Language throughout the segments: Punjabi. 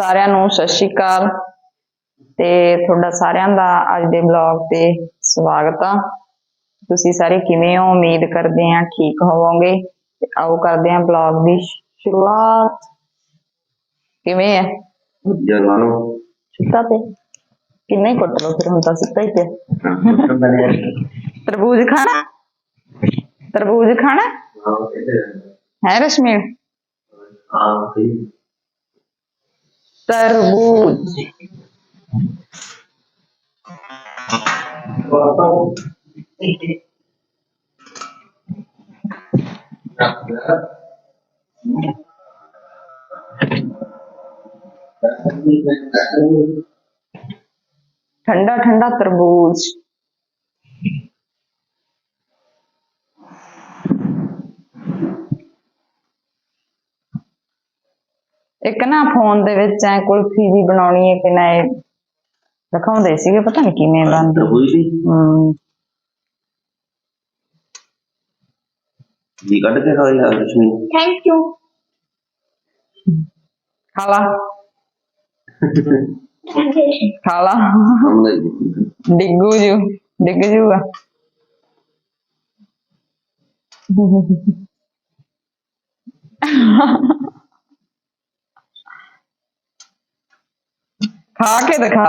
ਸਾਰਿਆਂ ਨੂੰ ਸਤਿ ਸ਼੍ਰੀ ਅਕਾਲ। ਤੇ ਤੁਹਾਡਾ ਸਾਰਿਆਂ ਦਾ ਅੱਜ ਦੇ ਬਲੌਗ ਤੇ ਸਵਾਗਤ ਆ। ਤੁਸੀਂ ਸਾਰੇ ਕਿਵੇਂ ਹੋ? ਉਮੀਦ ਕਰਦੇ ਹਾਂ ਠੀਕ ਹੋਵੋਗੇ। ਤੇ ਆਓ ਕਰਦੇ ਹਾਂ ਬਲੌਗ ਦੀ ਸ਼ੁਰੂਆਤ। ਕਿਵੇਂ ਹੈ? ਜਰਮਾਨੋ ਸਿੱਧਾ ਤੇ। ਕਿੰਨਾ ਹੀ ਕੁੱਟ ਲਓ ਫਿਰ ਹੁਣ ਤਾਂ ਸਿੱਧਾ ਹੀ ਤੇ ਤਰਬੂਜ ਖਾਣਾ? ਤਰਬੂਜ ਖਾਣਾ? ਹੈ ਰਸ਼ਮੀਨ ਹਾਂ ਸਹੀ ਤਰਬੂਜ ਠੰਡਾ ਠੰਡਾ ਤਰਬੂਜ ਇੱਕ ਨਾ ਫੋਨ ਦੇ ਵਿੱਚ ਐ ਕੁਲਫੀ ਜੀ ਬਣਾਉਣੀ ਹੈ ਕਿ ਨਾ ਇਹ ਦਿਖਾਉਂਦੇ ਸੀਗੇ ਪਤਾ ਨਹੀਂ ਕਿਵੇਂ ਬਣਦੀ। ਹੋਈ ਸੀ? ਹਮ ਜੀ ਕੱਢ ਕੇ ਖਾ ਲਿਆ ਰਸ਼ਮੀ ਥੈਂਕ ਯੂ ਖਾਲਾ ਖਾਲਾ ਡਿੱਗੂ ਜੂ ਡਿੱਗ ਜੂਗਾ। ਖਾ ਕੇ ਦਿਖਾ।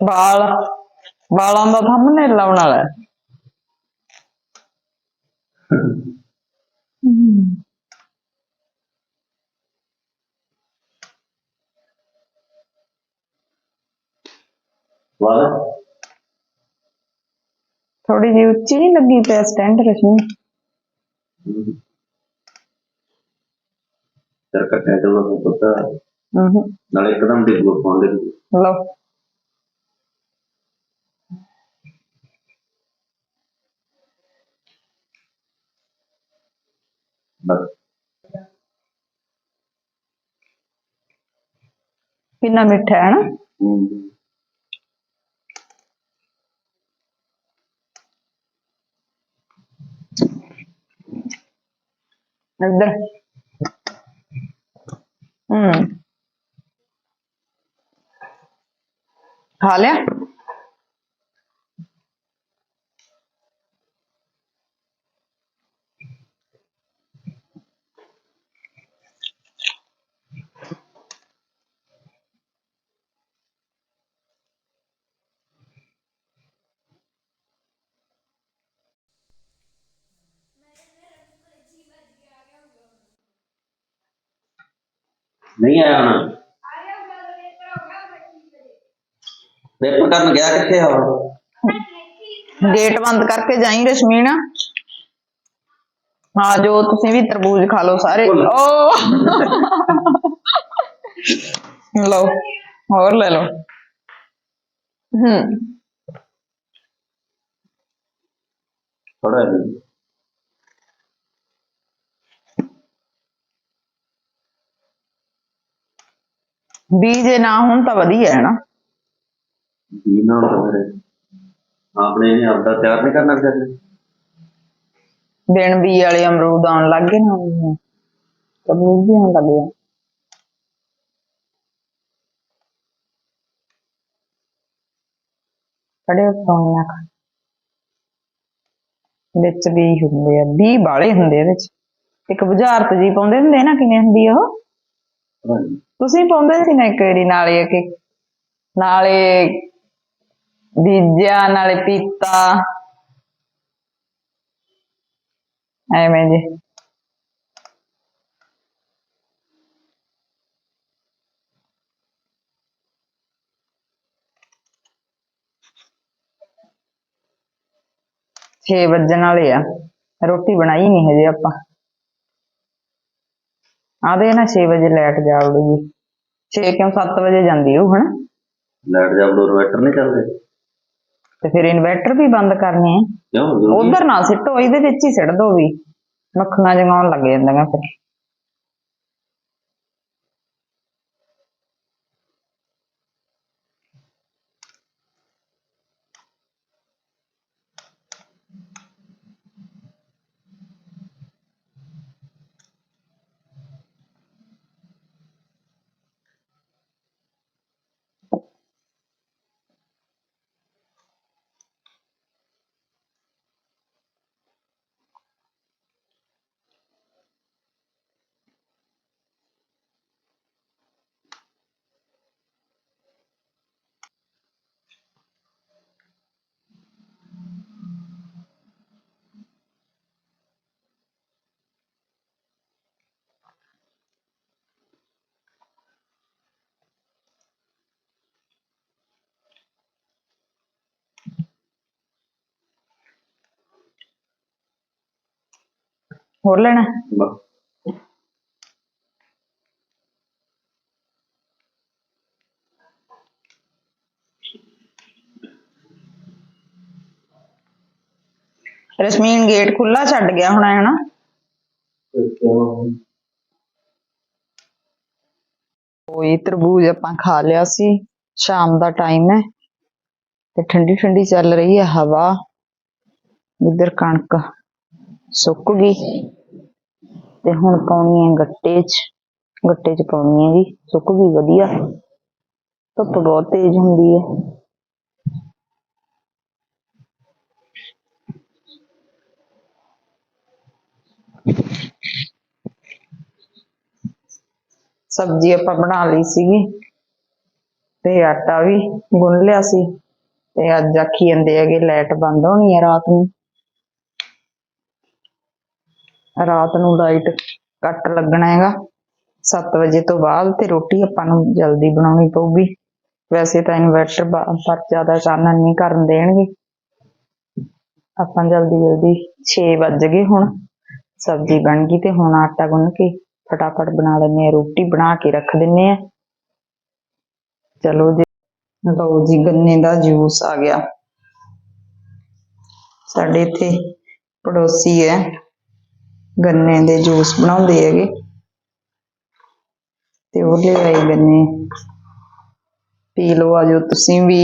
ਵਾਲ ਵਾਲਾਂ ਦਾ ਥੰਬਨੇਲ ਲਾਉਣ ਵਾਲਾ ਹੈ। ਵਾਹ ਥੋੜੀ ਜਿਹੀ ਉੱਚੀ ਨਹੀਂ ਲੱਗੀ ਪਿਆ ਸਟੈਂਡ ਰਸ਼ਮੀ ਤੇਰਾ ਕੱਟਿਆ ਤੇ ਉਹ ਪਤਾ ਹੂੰ ਨਾਲੇ ਇੱਕਦਮ ਡਿੱਗ ਗੋ ਪਾਉਂਦੇ ਲਓ ਬਸ ਕਿੰਨਾ ਮਿੱਠਾ ਹੈ ਨਾ ਹੂੰ ਇੱਧਰ ਹੂੰ। ਖਾ ਲਿਆ? ਨਹੀਂ ਆਇਆ ਨਾ ਪੇਪਰ ਕਰਨ ਗਿਆ ਕਿੱਥੇ ਆ ਉਹ? ਗੇਟ ਬੰਦ ਕਰਕੇ ਜਾਈਂ ਰਸ਼ਮੀਨ। ਹਾਂ ਜੋ ਤੁਸੀਂ ਵੀ ਤਰਬੂਜ ਖਾ ਲਓ ਸਾਰੇ। ਓ। ਲਓ ਹੋਰ ਲੈ ਲਓ। ਹੂੰ। ਥੋੜਾ ਜਿਹਾ। ਬੀਜ ਜੇ ਨਾ ਹੋਣ ਤਾਂ ਵਧੀਆ ਹੈ ਨਾ। ਜੀ ਨਾ ਮੇਰੇ ਆਪਣੇ ਨੇ ਆਪਦਾ ਤਿਆਰ ਨਹੀਂ ਕਰਨਾ ਚਾਹੀਦਾ ਬਿਨ ਬੀ ਵਾਲੇ ਅਮਰੂਦ ਆਉਣ ਲੱਗ ਗਏ ਨਾ। ਤਰਬੂਜ ਵੀ ਆਉਣ ਲੱਗ ਗਏ ਕੜੇ ਪਾਉਣਾ ਖਾ ਵਿੱਚ ਵੀ ਹੁੰਦੇ ਆ। ਵੀ ਬਾਲੇ ਹੁੰਦੇ ਆ ਵਿੱਚ। ਇੱਕ ਬੁਝਾਰਤ ਜੀ ਪਾਉਂਦੇ ਹੁੰਦੇ ਨਾ ਕਿਵੇਂ ਹੁੰਦੀ ਉਹ? ਤੁਸੀਂ ਪਾਉਂਦੇ ਸੀ ਨਾ ਇੱਕ ਵਾਰੀ ਨਾਲੇ ਕਿ? ਨਾਲੇ ਬੀਜਿਆ, ਨਾਲੇ ਪੀਤਾ। ਐਵੇਂ ਜੇ। ਛੇ ਵੱਜਣ ਵਾਲੇ ਆ। ਰੋਟੀ ਬਣਾਈ ਨਹੀਂ ਹਜੇ ਆਪਾਂ। ਆਦੇ ਨਾ 6 ਵਜੇ ਲਾਈਟ ਜਾਵੜੂਗੀ 6 ਕਿਉਂ 7 ਵਜੇ ਜਾਂਦੀ ਉਹ ਹਨਾ? ਲਾਈਟ ਜਾਂ ਇਨਵਰਟਰ ਨਹੀਂ ਚੱਲਦੇ ਤੇ ਫਿਰ ਇਨਵਰਟਰ ਵੀ ਬੰਦ ਕਰਨੇ ਆ ਉਧਰ ਨਾ ਸਿੱਟੋ ਇਹਦੇ ਵਿੱਚ ਹੀ ਸਿੱਟ ਦੋ ਵੀ। ਮੱਖੀਆਂ ਜਗਾਉਣ ਲੱਗ ਜਾਂਦੀਆਂ ਫਿਰ। ਹੋਰ ਲੈਣਾ? ਬਸ। ਰਸਮੀਨ ਗੇਟ ਖੁੱਲਾ ਛੱਡ ਗਿਆ ਹੋਣਾ ਹੈ ਨਾ? ਕੋਈ ਤਰਬੂਜ ਆਪਾਂ ਖਾ ਲਿਆ ਸੀ। ਸ਼ਾਮ ਦਾ ਟਾਈਮ ਹੈ ਤੇ ਠੰਡੀ ਠੰਡੀ ਚੱਲ ਰਹੀ ਹੈ ਹਵਾ। ਇੱਧਰ ਕਣਕ। ਸੁੱਕ ਗਈ ਤੇ ਹੁਣ ਪਾਉਣੀ ਹੈ ਗੱਟੇ 'ਚ ਗੱਟੇ 'ਚ ਪਾਉਣੀ ਹੈ ਜੀ, ਸੁੱਕ ਗਈ ਵਧੀਆ। ਧੁੱਪ ਬਹੁਤ ਤੇਜ਼ ਹੁੰਦੀ ਹੈ। ਸਬਜ਼ੀ ਆਪਾਂ ਬਣਾ ਲਈ ਸੀਗੀ, ਤੇ ਆਟਾ ਵੀ ਗੁੰਨ ਲਿਆ ਸੀ, ਤੇ ਅੱਜ ਆਖੀ ਜਾਂਦੇ ਹੈਗੇ, ਲਾਈਟ ਬੰਦ ਹੋਣੀ ਹੈ ਰਾਤ ਨੂੰ। ਰਾਤ ਨੂੰ ਲਾਈਟ ਕੱਟ ਲੱਗਣਾ ਹੈਗਾ। 7 ਵਜੇ ਤੋਂ ਬਾਅਦ ਤੇ ਰੋਟੀ ਆਪਾਂ ਨੂੰ ਜਲਦੀ ਬਣਾਉਣੀ ਪਊਗੀ। ਵੈਸੇ ਤਾਂ ਇਨਵਰਟਰ ਪਰ ਜ਼ਿਆਦਾ ਚਾਨਣ ਨਹੀਂ ਕਰਨ ਦੇਣਗੇ। ਆਪਾਂ ਜਲਦੀ ਜਲਦੀ 6 ਵੱਜ ਗਏ ਹੁਣ। ਸਬਜ਼ੀ ਬਣ ਗਈ ਤੇ ਹੁਣ ਆਟਾ ਗੁੰਨ ਕੇ ਫਟਾਫਟ ਬਣਾ ਲੈਂਦੇ ਆ ਰੋਟੀ ਬਣਾ ਕੇ ਰੱਖ ਦਿੰਨੇ ਆ ਚਲੋ ਜੀ। ਲਓ ਜੀ, ਗੰਨੇ ਦਾ ਜੂਸ ਆ ਗਿਆ। ਸਾਡੇ ਇੱਥੇ ਪੜੋਸੀ ਹੈ। ਗੰਨੇ ਦੇ ਜੂਸ ਬਣਾਉਂਦੇ ਹੈਗੇ। ਤੇ ਉਹ ਲੈ ਆਏ ਗੰਨੇ। ਪੀ ਲਓ ਆਜੋ ਤੁਸੀਂ ਵੀ।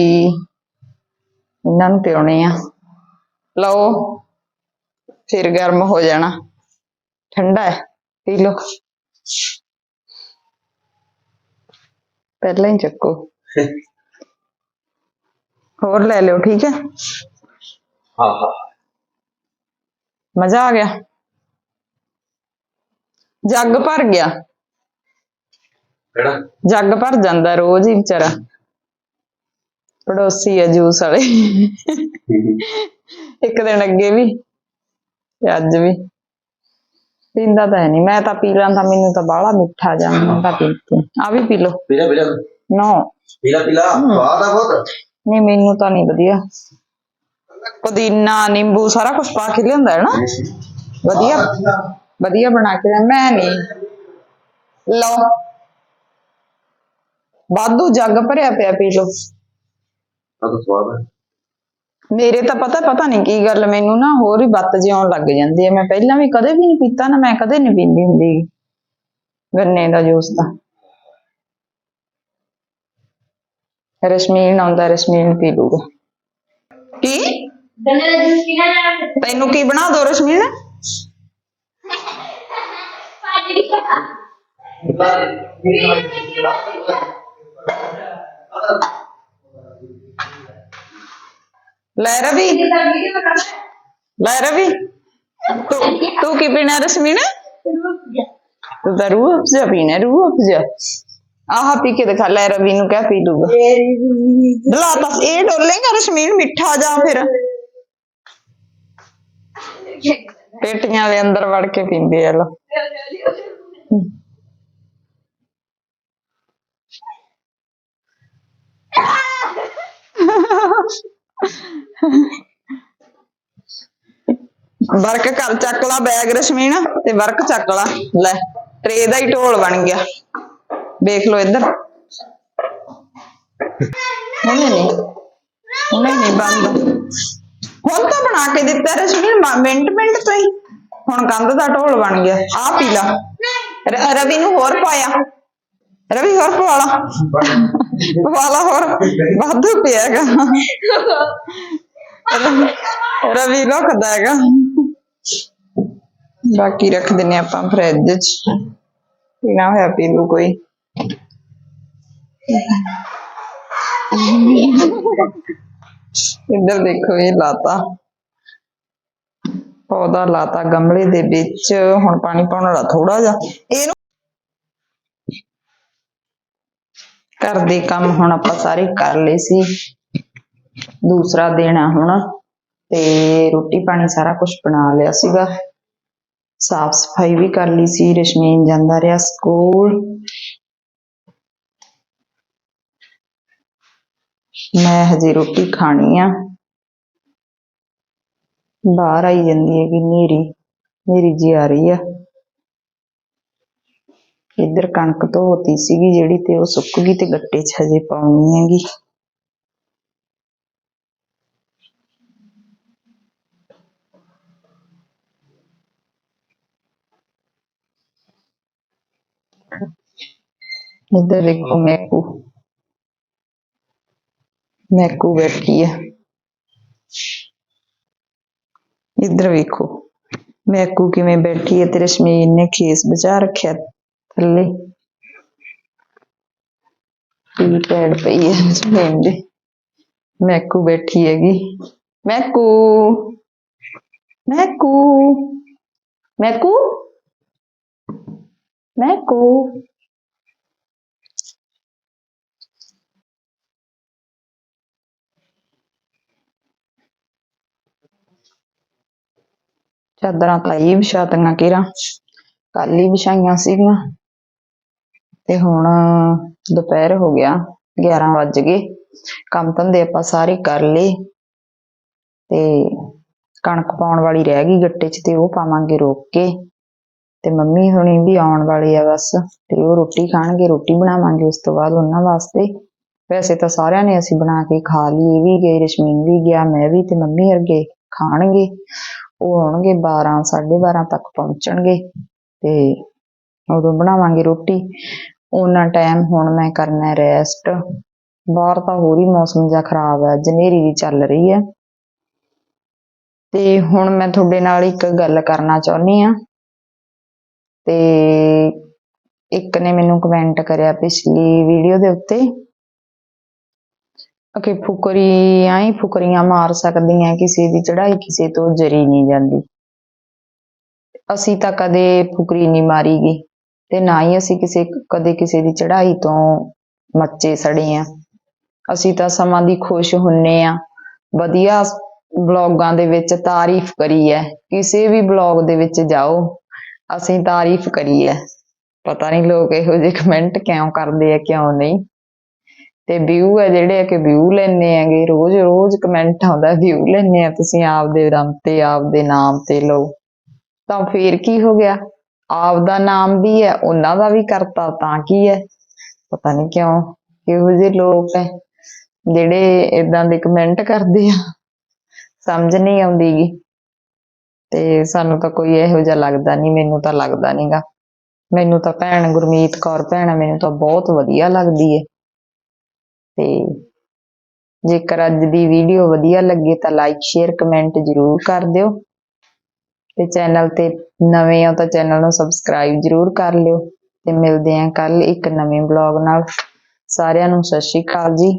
ਇਹਨਾਂ ਨੂੰ ਪਿਉਣੇ ਆ। ਲਓ ਫਿਰ ਗਰਮ ਹੋ ਜਾਣਾ। ਠੰਡਾ ਹੈ ਪੀ ਲਓ। ਪਹਿਲਾਂ ਹੀ ਚੱਕੋ। ਹੋਰ ਲੈ ਲਿਓ ਠੀਕ ਹੈ? ਹਾਂ ਹਾਂ। ਮਜ਼ਾ ਆ ਗਿਆ? ਜੱਗ ਭਰ ਗਿਆ। ਕਿਹੜਾ? ਜੱਗ ਭਰ ਜਾਂਦਾ ਰੋਜ਼ ਹੀ ਵਿਚਾਰਾ। ਪੜੋਸੀ ਹੈ ਜੂਸ ਵਾਲੇ। ਇੱਕ ਦਿਨ ਅੱਗੇ ਵੀ ਤੇ ਅੱਜ ਵੀ। ਪੀਂਦਾ ਤਾਂ ਨਹੀਂ ਮੈਂ ਤਾਂ ਪੀ ਲੈਂਦਾ ਮੈਨੂੰ ਤਾਂ ਬਾਹਲਾ ਮਿੱਠਾ ਜਾਂ ਮੈਂ ਤਾਂ ਪੀਤੀ ਆ ਵੀ ਪੀ ਲਓ। ਪੀਲਾ ਪੀਲਾ ਨੋ। ਪੀਲਾ ਪੀਲਾ ਸਵਾਦ ਆ ਬਹੁਤ। ਨਹੀਂ ਮੈਨੂੰ ਤਾਂ ਨਹੀਂ ਵਧੀਆ। ਪੁਦੀਨਾ ਨਿੰਬੂ ਸਾਰਾ ਕੁਝ ਪਾ ਕੇ ਲਿਆਂਦਾ ਹੈ ਨਾ। ਵਧੀਆ। ਵਧੀਆ ਬਣਾ ਕੇ ਲਿਆ ਮੈਂ ਨਹੀਂ। ਲਓ। ਵਾਧੂ ਜੱਗ ਭਰਿਆ ਪਿਆ ਪੀ ਲਓ। ਆ ਤਾਂ ਸਵਾਦ ਹੈ। ਮੇਰੇ ਤਾਂ ਪਤਾ ਪਤਾ ਨਹੀਂ ਕੀ ਗੱਲ ਮੈਨੂੰ ਨਾ ਹੋਰ ਹੀ ਬੱਤ ਜਿਉਣ ਲੱਗ ਜਾਂਦੀ ਹੈ ਮੈਂ ਪਹਿਲਾਂ ਵੀ ਕਦੇ ਵੀ ਨਹੀਂ ਪੀਤਾ ਨਾ ਮੈਂ ਕਦੇ ਨਹੀਂ ਪੀਂਦੀ ਹੁੰਦੀ। ਗੰਨੇ ਦਾ ਜੂਸ ਤਾਂ। ਰਸ਼ਮੀਨ ਆਉਂਦਾ ਰਸ਼ਮੀਨ ਪੀ ਲੂਗਾ ਕੀ? ਗੰਨੇ ਦਾ ਜੂਸ ਪੀਣਾ ਨਾ ਤੈਨੂੰ ਕੀ ਬਣਾ ਦੋ ਰਸ਼ਮੀਨ? ਪਾਜੀ ਲੈ ਰਵੀ ਇਹਦਾ ਵੀਡੀਓ ਬਣਾ ਲੈ ਰਵੀ ਤੂੰ ਤੂੰ ਕੀ ਪੀਣਾ ਰਸ਼ਮੀਨ ਤੂੰ ਤਾਂ ਰੂਹ ਅਫਜ਼ਾ ਪੀਣਾ ਰੂਹ ਅਫਜ਼ਾ ਆਹ ਪੀ ਕੇ ਦਿਖਾ ਲੈ ਰਵੀ ਨੂੰ ਕਹਿ ਪੀ ਲੂਗਾ ਡਲਾ ਤਾਂ ਇਹ ਡੋਲੇਗਾ ਰਸ਼ਮੀਨ ਮਿੱਠਾ ਜਾਂ ਫਿਰ ਪੇਟੀਆਂ ਦੇ ਅੰਦਰ ਵੜ ਕੇ ਪੀਂਦੇ ਆ ਲੋ। ਵਰਕ ਘਰ ਚੱਕ ਲਾ ਬੈਗ ਰਸ਼ਮੀਨ ਤੇ ਵਰਕ ਚੱਕ ਲਾ। ਲੈ ਟਰੇ ਦਾ ਹੀ ਢੋਲ ਬਣ ਗਿਆ। ਦੇਖ ਲਓ ਇੱਧਰ। ਹੁਣੇ ਨਹੀਂ ਹੁਣੇ ਨਹੀਂ ਬੰਦ। ਹੁਣ ਤਾਂ ਬਣਾ ਕੇ ਦਿੱਤਾ ਰਸ਼ਮੀਨ ਮਿੰਟ ਮਿੰਟ ਤੋਂ ਹੀ। ਹੁਣ ਕੰਧ ਦਾ ਢੋਲ ਬਣ ਗਿਆ। ਆ ਪੀ ਲਾ। ਰ- ਰਵੀ ਨੂੰ ਹੋਰ ਪਾਇਆ। ਰਵੀ ਹੋਰ ਪਵਾ ਲਾ। ਪਵਾ ਲਾ ਹੋਰ। ਵਾਧੂ ਪਿਆਗਾ ਰਵੀ ਰੱਖਦਾ ਹੈਗਾ। ਬਾਕੀ ਰੱਖ ਦਿੰਨੇ ਆਪਾਂ ਫਰਿੱਜ 'ਚ। ਪੀਣਾ ਹੋਇਆ ਪੀ ਲੂ ਕੋਈ। ਇੱਧਰ ਦੇਖੋ ਇਹ ਲਾਤਾ। ਪੌਦਾ ਲਾਤਾ ਗਮਲੇ ਦੇ ਵਿੱਚ, ਹੁਣ ਪਾਣੀ ਪਾਉਣ ਵਾਲਾ ਥੋੜਾ ਜਿਹਾ। ਇਹਨੂੰ ਘਰ ਦੇ ਕੰਮ ਹੁਣ ਆਪਾਂ ਸਾਰੇ ਕਰ ਲਏ ਸੀ। ਦੂਸਰਾ ਦਿਨ ਆ ਹੁਣ, ਤੇ ਰੋਟੀ ਪਾਣੀ ਸਾਰਾ ਕੁਝ ਬਣਾ ਲਿਆ ਸੀਗਾ। ਸਾਫ਼ ਸਫ਼ਾਈ ਵੀ ਕਰ ਲਈ ਸੀ, ਰਸ਼ਮੀਨ ਜਾਂਦਾ ਰਿਹਾ ਸਕੂਲ। ਮੈਂ ਹਜੇ ਰੋਟੀ ਖਾਣੀ ਆ। ਬਾਹਰ ਆਈ ਜਾਂਦੀ ਹੈ ਕਿ ਨੇਰੀ ਮੇਰੀ ਜੀ ਆ ਰਹੀ ਆ। ਇੱਧਰ ਕਣਕ ਧੋਤੀ ਸੀਗੀ ਜਿਹੜੀ ਤੇ ਉਹ ਸੁੱਕ ਗਈ ਤੇ ਗੱਟੇ 'ਚ ਹਜੇ ਪਾਉਣੀ ਹੈਗੀ। ਇੱਧਰ ਦੇਖੋ ਮੈਕੂ ਮੈਕੂ। ਬੈਠੀ ਹੈ ਇੱਧਰ ਵੇਖੋ ਮੈਕੂ ਕਿਵੇਂ ਬੈਠੀ ਹੈ ਤੇ ਰਸ਼ਮੀਨ ਨੇ ਖੇਸ ਬਚਾ ਰੱਖਿਆ ਥੱਲੇ ਕੀ ਪੈੜ ਪਈ ਹੈ ਰਸ਼ਮੀਨ ਦੇ ਮੈਕੂ ਬੈਠੀ ਹੈਗੀ ਮੈਕੂ ਮੈਕੂ ਮੈਕੂ ਮੈਕੂ ਚਾਦਰਾਂ ਪਾਈ ਵਿਛਾਤੀਆਂ ਕਿਰਾਂ। ਕੱਲ ਹੀ ਵਿਛਾਈਆਂ ਸੀਗੀਆਂ। ਤੇ ਹੁਣ ਦੁਪਹਿਰ ਹੋ ਗਿਆ 11 ਵੱਜ ਗਏ। ਕੰਮ ਧੰਦੇ ਆਪਾਂ ਸਾਰੇ ਕਰ ਲਏ। ਤੇ ਕਣਕ ਪਾਉਣ ਵਾਲੀ ਰਹਿ ਗਈ ਗੱਟੇ 'ਚ ਤੇ ਉਹ ਪਾਵਾਂਗੇ ਰੋਕ ਕੇ। ਤੇ ਮੰਮੀ ਹੁਣੀ ਵੀ ਆਉਣ ਵਾਲੇ ਆ ਬਸ, ਤੇ ਉਹ ਰੋਟੀ ਖਾਣਗੇ, ਰੋਟੀ ਬਣਾਵਾਂਗੇ ਉਸ ਤੋਂ ਬਾਅਦ ਉਹਨਾਂ ਵਾਸਤੇ। ਵੈਸੇ ਤਾਂ ਸਾਰਿਆਂ ਨੇ ਅਸੀਂ ਬਣਾ ਕੇ ਖਾ ਲਈ, ਇਹ ਵੀ ਗਏ, ਰਸ਼ਮੀਨ ਵੀ ਗਿਆ, ਮੈਂ ਵੀ ਤੇ ਮੰਮੀ ਅਰਗੇ ਖਾਣਗੇ। ਉਹ ਆਉਣਗੇ 12 12:30 ਤੱਕ ਪਹੁੰਚਣਗੇ ਤੇ ਉਦੋਂ ਬਣਾਵਾਂਗੇ ਰੋਟੀ। ਉਹਨਾਂ ਟਾਈਮ ਹੁਣ ਮੈਂ ਕਰਨਾ ਰੈਸਟ ਬਾਹਰ ਤਾਂ ਹੋਰ ਹੀ ਮੌਸਮ ਜਿਹਾ ਖਰਾਬ ਹੈ, ਜਨੇਰੀ ਵੀ ਚੱਲ ਰਹੀ ਹੈ। ਤੇ ਹੁਣ ਮੈਂ ਤੁਹਾਡੇ ਨਾਲ ਇੱਕ ਗੱਲ ਕਰਨਾ ਚਾਹੁੰਦੀ ਆ ਤੇ ਇੱਕ ਨੇ ਮੈਨੂੰ ਕਮੈਂਟ ਕਰਿਆ ਪਿਛਲੀ ਵੀਡੀਓ ਦੇ ਉੱਤੇ। ਕਿ ਫੁਕਰੀ ਆਈ ਫੁਕਰੀਆਂ ਮਾਰ ਸਕਦੀਆਂ, ਕਿਸੇ ਦੀ ਚੜਾਈ ਕਿਸੇ ਤੋਂ ਜਰੀ ਨਹੀਂ ਜਾਂਦੀ। ਅਸੀਂ ਤਾਂ ਕਦੇ ਫੁਕਰੀ ਨਹੀਂ ਮਾਰੀਗੀ ਤੇ ਨਾ ਹੀ ਅਸੀਂ ਕਿਸੇ, ਕਦੇ ਕਿਸੇ ਦੀ ਚੜਾਈ ਤੋਂ ਮੱਚੇ ਸੜੇ ਆ। ਅਸੀਂ ਤਾਂ ਸਮਾਂ ਦੀ ਖੁਸ਼ ਹੁੰਨੇ ਆ। ਵਧੀਆ ਬਲੌਗਾਂ ਦੇ ਵਿੱਚ ਤਾਰੀਫ ਕਰੀ ਹੈ ਕਿਸੇ ਵੀ ਬਲੌਗ ਦੇ ਵਿੱਚ ਜਾਓ, ਅਸੀਂ ਤਾਰੀਫ ਕਰੀ ਹੈ ਪਤਾ ਨਹੀਂ ਲੋਕ ਇਹੋ ਜਿਹੇ ਕਮੈਂਟ ਕਿਉਂ ਕਰਦੇ ਆ, ਕਿਉਂ ਨਹੀਂ। ਤੇ ਵਿਊ ਹੈ ਜਿਹੜੇ ਕਿ ਵਿਊ ਲੈਣੇ ਆਗੇ ਰੋਜ਼ ਰੋਜ਼ ਕਮੈਂਟ ਆਉਂਦਾ ਵਿਊ ਲੈਣੇ ਆ ਤੁਸੀਂ ਆਪਦੇ ਦਮ ਤੇ, ਆਪਦੇ ਨਾਮ ਤੇ ਲਓ। ਤਾਂ ਫੇਰ ਕੀ ਹੋ ਗਿਆ? ਆਪਦਾ ਨਾਮ ਵੀ ਹੈ, ਉਹਨਾਂ ਦਾ ਵੀ ਕਰਤਾ, ਤਾਂ ਕੀ ਹੈ? ਪਤਾ ਨਹੀਂ ਕਿਉਂ ਇਹੋ ਜਿਹੇ ਲੋਕ ਹੈ, ਜਿਹੜੇ ਇਦਾਂ ਦੇ ਕਮੈਂਟ ਕਰਦੇ ਆ। ਸਮਝ ਨਹੀਂ ਆਉਂਦੀ ਗੀ। ਤੇ ਸਾਨੂੰ ਤਾਂ ਕੋਈ ਇਹੋ ਜਿਹਾ ਲੱਗਦਾ ਨਹੀਂ, ਮੈਨੂੰ ਤਾਂ ਲੱਗਦਾ ਨਹੀਂਗਾ ਮੈਨੂੰ ਤਾਂ ਭੈਣ ਗੁਰਮੀਤ ਕੌਰ, ਭੈਣ ਮੈਨੂੰ ਤਾਂ ਬਹੁਤ ਵਧੀਆ ਲੱਗਦੀ ਏ। ਤੇ ਜੇਕਰ ਅੱਜ ਦੀ ਵੀਡੀਓ ਵਧੀਆ ਲੱਗੇ ਤਾਂ ਲਾਈਕ ਸ਼ੇਅਰ ਕਮੈਂਟ ਜ਼ਰੂਰ ਕਰ ਦਿਓ। ਤੇ ਚੈਨਲ ਤੇ ਨਵੇਂ ਹੋ ਤਾਂ ਚੈਨਲ ਨੂੰ ਸਬਸਕ੍ਰਾਈਬ ਜ਼ਰੂਰ ਕਰ ਲਿਓ। ਤੇ ਮਿਲਦੇ ਆਂ ਕੱਲ ਇੱਕ ਨਵੇਂ ਬਲੌਗ ਨਾਲ। ਸਾਰਿਆਂ ਨੂੰ ਸਤਿ ਸ਼੍ਰੀ ਅਕਾਲ ਜੀ।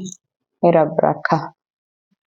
ਰੱਬ ਰਾਖਾ।